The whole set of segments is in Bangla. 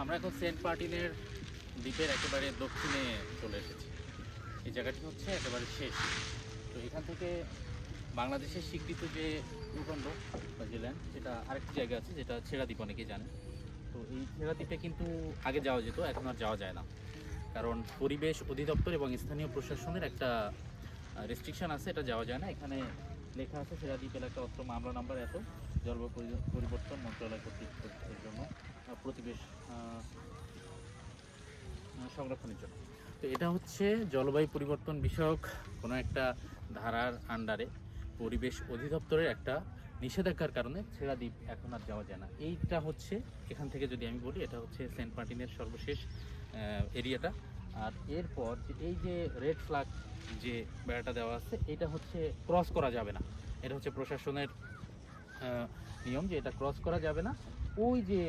আমরা এখন সেন্ট মার্টিনের দ্বীপের একেবারে দক্ষিণে চলে এসেছি। এই জায়গাটি হচ্ছে একেবারে শেষ। তো এখান থেকে বাংলাদেশের স্বীকৃত যে ভূখণ্ড বা যে ল্যান্ড সেটা আরেকটি জায়গা আছে, যেটা ছেড়া দ্বীপ অনেকেই জানে। তো এই ছেড়া দ্বীপে কিন্তু আগে যাওয়া যেত, এখন আর যাওয়া যায় না। কারণ পরিবেশ অধিদপ্তর এবং স্থানীয় প্রশাসনের একটা রেস্ট্রিকশন আছে, এটা যাওয়া যায় না। এখানে লেখা আছে সেরা দ্বীপ এলাকা অস্ত্র মামলা নাম্বার এত, জলবায়ু পরিবর্তন মন্ত্রণালয় কর্তৃক প্রতিবেশ সংরক্ষণের জন্য। তো এটা হচ্ছে জলবায়ু পরিবর্তন বিষয়ক কোনো একটা ধারার আন্ডারে পরিবেশ অধিদপ্তরের একটা নিষেধাজ্ঞার কারণে ছেড়া দ্বীপ এখন আর যাওয়া যায় না। এইটা হচ্ছে, এখান থেকে যদি আমি বলি, এটা হচ্ছে সেন্ট মার্টিনের সর্বশেষ এরিয়াটা। আর এরপর এই যে রেড ফ্ল্যাগ যে বেড়াটা দেওয়া আছে, এটা হচ্ছে ক্রস করা যাবে না। এটা হচ্ছে প্রশাসনের নিয়ম যে এটা ক্রস করা যাবে না। ওই যে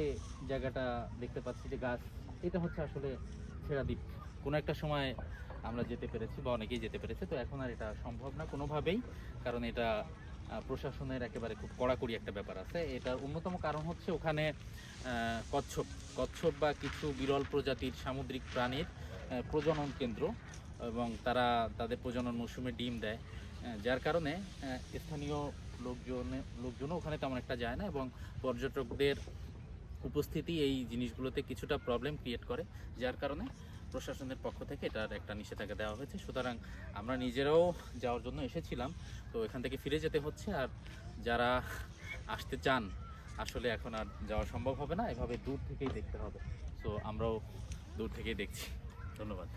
জায়গাটা দেখতে পাচ্ছি যে গাছ, এটা হচ্ছে আসলে ছেড়া দ্বীপ। কোনো একটা সময় আমরা যেতে পেরেছি বা অনেকেই যেতে পেরেছে, তো এখন আর এটা সম্ভব না কোনোভাবেই, কারণ এটা প্রশাসনের একেবারে খুব কড়াকড়ি একটা ব্যাপার আছে। এটার অন্যতম কারণ হচ্ছে ওখানে কচ্ছপ। কচ্ছপ বা কিছু বিরল প্রজাতির সামুদ্রিক প্রাণীর প্রজনন কেন্দ্র এবং তারা তাদের প্রজনন মৌসুমে ডিম দেয়। যার কারণে স্থানীয় লোকজন, লোকজনও ওখানে তেমন একটা যায় না এবং পর্যটকদের উপস্থিতি এই জিনিসগুলোতে কিছুটা প্রবলেম ক্রিয়েট করে, যার কারণে প্রশাসনের পক্ষ থেকে এটার একটা নিষেধাজ্ঞা দেওয়া হয়েছে। সুতরাং আমরা নিজেরাও যাওয়ার জন্য এসেছিলাম, তো এখান থেকে ফিরে যেতে হচ্ছে। আর যারা আসতে চান, আসলে এখন আর যাওয়া সম্ভব হবে না। এভাবে দূর থেকেই দেখতে হবে। সো আমরাও দূর থেকেই দেখছি। ধন্যবাদ।